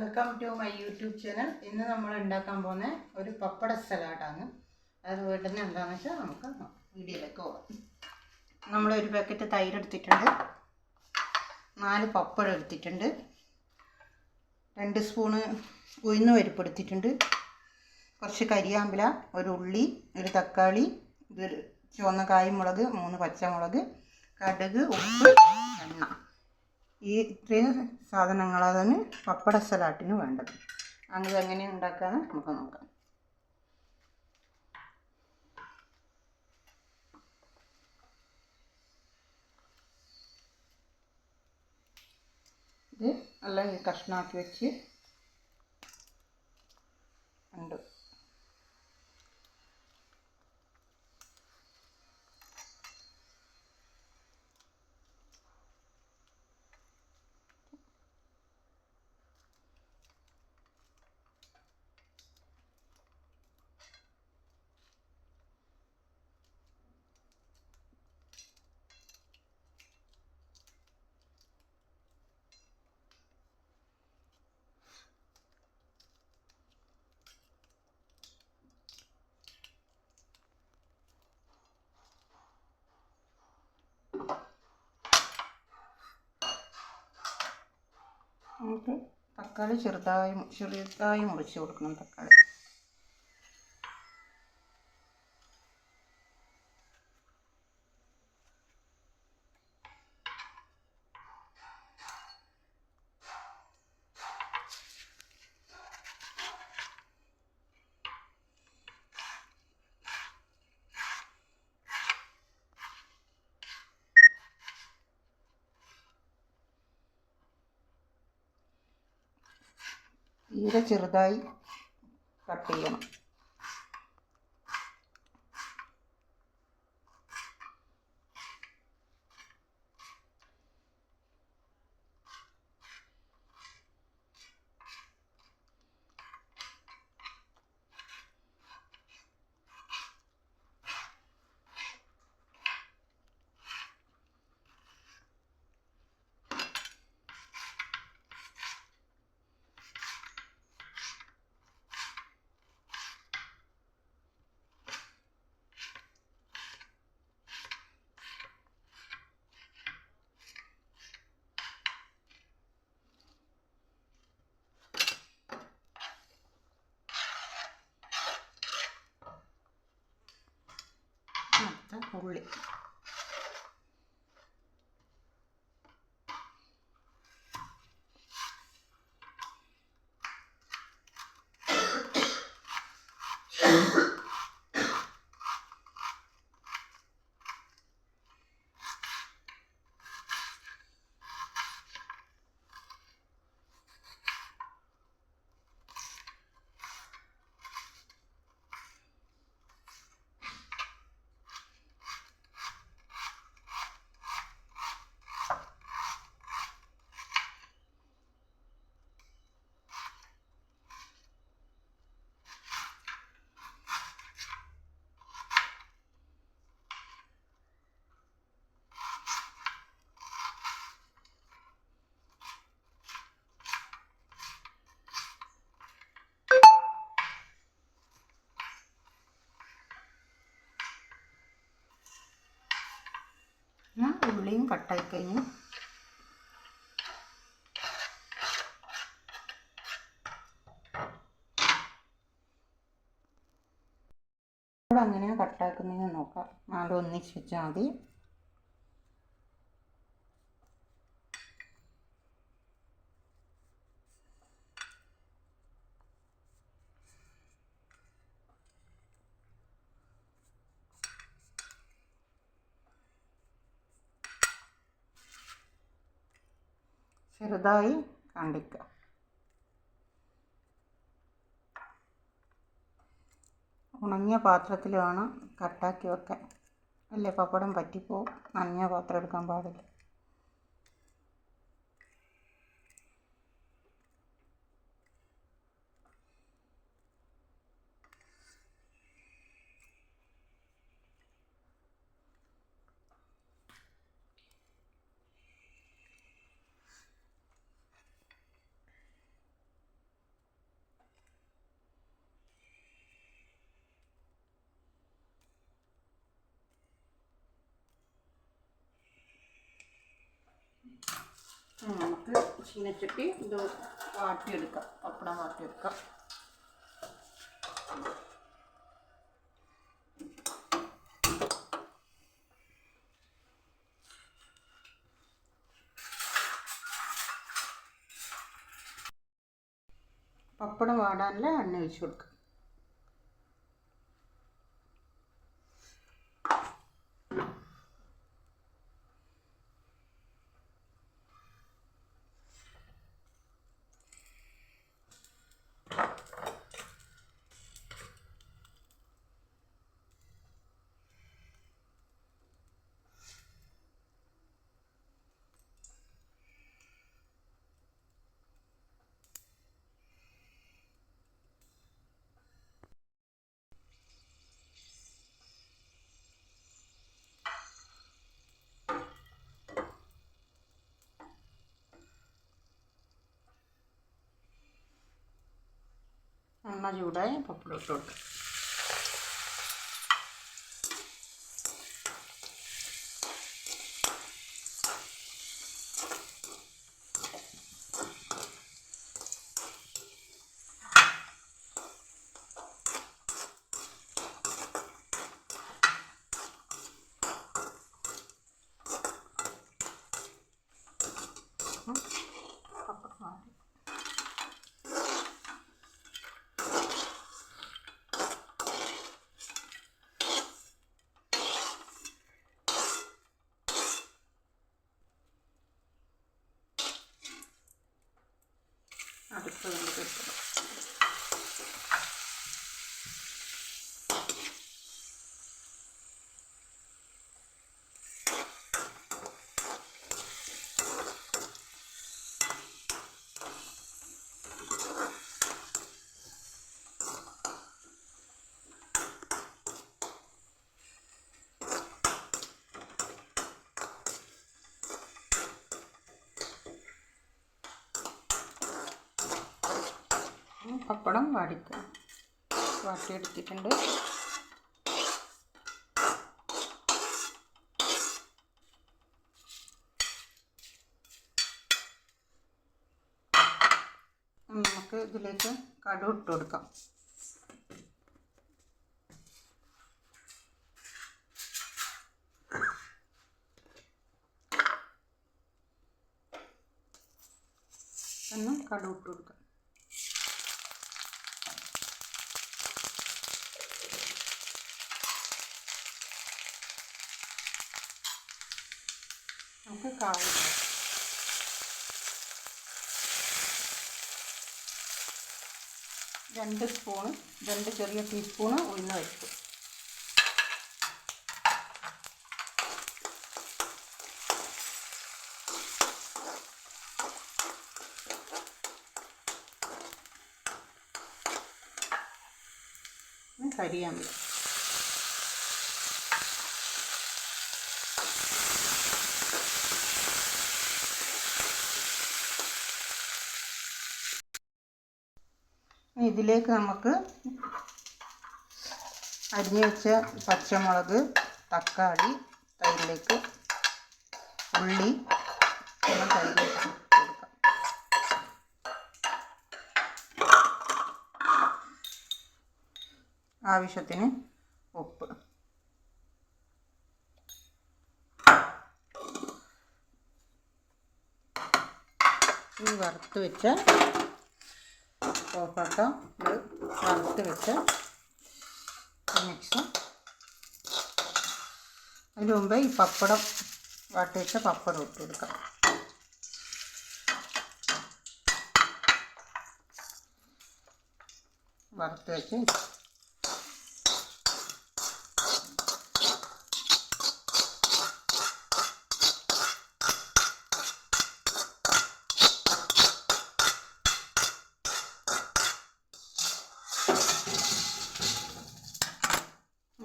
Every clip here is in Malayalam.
Welcome to my YouTube channel ഇന്ന് നമ്മൾ ഉണ്ടാക്കാൻ പോകുന്ന ഒരു പപ്പട സലാഡാണ് അത് വീട്ടിൽ നിന്ന് എന്താണെന്ന് വെച്ചാൽ നമുക്ക് വീഡിയോയിലേക്ക് പോകാം ഒരു പാക്കറ്റ് തൈര് എടുത്തിട്ടുണ്ട്. നാല് പപ്പടം എടുത്തിട്ടുണ്ട്. രണ്ട് സ്പൂണ് ഉഴുന്ന് പരിപ്പ് എടുത്തിട്ടുണ്ട്. കുറച്ച് കരിയാമ്പില ഒരു ഉള്ളി ഒരു തക്കാളി ഒരു ചുവന്ന കായ്മുളക് മൂന്ന് പച്ചമുളക് കടുക് ഉപ്പ് എണ്ണ. ഈ ഇത്രയും സാധനങ്ങളാണ് പപ്പട സലാട്ടിന് വേണ്ടത്. അങ്ങനെ എങ്ങനെ ഉണ്ടാക്കാമെന്ന് നമുക്ക് നോക്കാം. ഇത് നല്ല കഷ്ണമാക്കി വെച്ച് നമുക്ക് തക്കാളി ചെറുതായി ചെറുതായി മുറിച്ച് കൊടുക്കണം തക്കാളി. തീരെ ചെറുതായി കട്ട് ചെയ്യണം അടുത്ത ഉള്ളി ഉള്ളിയും കട്ടായി കഴിഞ്ഞു അങ്ങനെയാണ് കട്ടാക്കുന്നതെന്ന് നോക്കാം. നാല് ഒന്നിച്ച് വെച്ചാൽ മതി. ചെറുതായി കണ്ടിക്കുക ഉണങ്ങിയ പാത്രത്തിൽ വേണം കട്ടാക്കി വെക്കാൻ അല്ലേ പപ്പടം പറ്റിപ്പോവും. നനഞ്ഞ പാത്രം എടുക്കാൻ പാടില്ല. നമുക്ക് ചീനച്ചട്ടി ഇത് വാട്ടിയെടുക്കാം. പപ്പടം വാട്ടിയെടുക്കാം. പപ്പടം വാടാനുള്ള എണ്ണ ഒഴിച്ച് കൊടുക്കാം. എണ്ണ ചൂടായി പപ്പടം ഇട്ട് അടുപ്പ് കൊണ്ട് കിട്ടും പപ്പടം വാടിക്കുക. വാട്ടിയെടുത്തിട്ടുണ്ട്. നമുക്ക് ഇതിലേക്ക് കടു ഇട്ട് കൊടുക്കാം. ഒന്ന് കടു ഇട്ട് കൊടുക്കാം. നമുക്ക് ഇടാം. രണ്ട് സ്പൂണ് രണ്ട് ചെറിയ ടീസ്പൂണ് ഉഴുന്ന് പരിപ്പ് കരിയാൻ വരും ഇതിലേക്ക് നമുക്ക് അരിഞ്ഞു വെച്ച പച്ചമുളക് തക്കാളി തൈരിലേക്ക് ഉള്ളി തൈരിലേക്ക് ആവശ്യത്തിന് ഉപ്പ്. ഈ വറുത്ത് വെച്ച ഓഫാക്ക ഇത് വറുത്ത് വെച്ച്. മിക്സ് അതിന് മുമ്പേ ഈ പപ്പടം വാട്ടി വെച്ച പപ്പടം ഇട്ട് കൊടുക്കാം വറുത്ത് വെച്ച്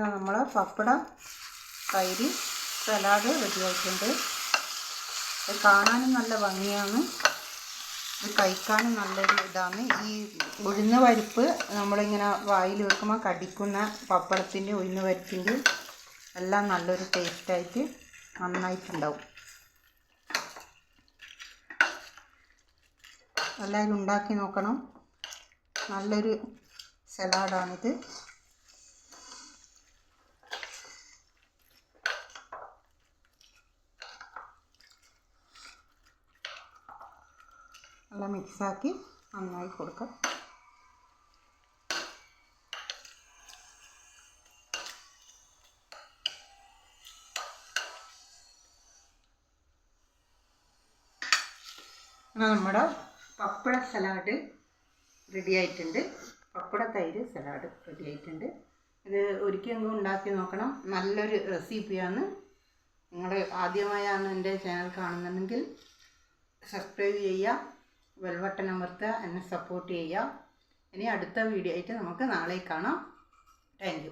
നമ്മൾ പപ്പടം തൈര് സലാഡ് റെഡിയായിട്ടുണ്ട്. ഇത് കാണാനും നല്ല ഭംഗിയാണ്. ഇത് കഴിക്കാനും നല്ലൊരു ഇതാണ്. ഈ ഉഴുന്ന പരിപ്പ് നമ്മളിങ്ങനെ വായിൽ വെക്കുമ്പോൾ കടിക്കുന്ന പപ്പടത്തിന്റെ ഉഴുന്ന പരിപ്പിന്റെ എല്ലാം നല്ലൊരു ടേസ്റ്റായിട്ട് നന്നായിട്ടുണ്ടാവും. എല്ലാവരും ഉണ്ടാക്കി നോക്കണം. നല്ലൊരു സലാഡാണിത്. നല്ല മിക്സാക്കി നന്നായി കൊടുക്കാം. നമ്മുടെ പപ്പട സലാഡ് റെഡി ആയിട്ടുണ്ട്. പപ്പട തൈര് സലാഡ് റെഡി ആയിട്ടുണ്ട്. ഇത് ഒരിക്കലെങ്കിലും ഉണ്ടാക്കി നോക്കണം. നല്ലൊരു റെസിപ്പിയാണ് നിങ്ങൾ ആദ്യമായാണ് എന്റെ ചാനൽ കാണുന്നുണ്ടെങ്കിൽ സബ്സ്ക്രൈബ് ചെയ്യുക. ബെൽബട്ടൺ അമർത്തുക എന്നെ സപ്പോർട്ട് ചെയ്യുക ഇനി അടുത്ത വീഡിയോ ആയിട്ട് നമുക്ക് നാളെ കാണാം. താങ്ക്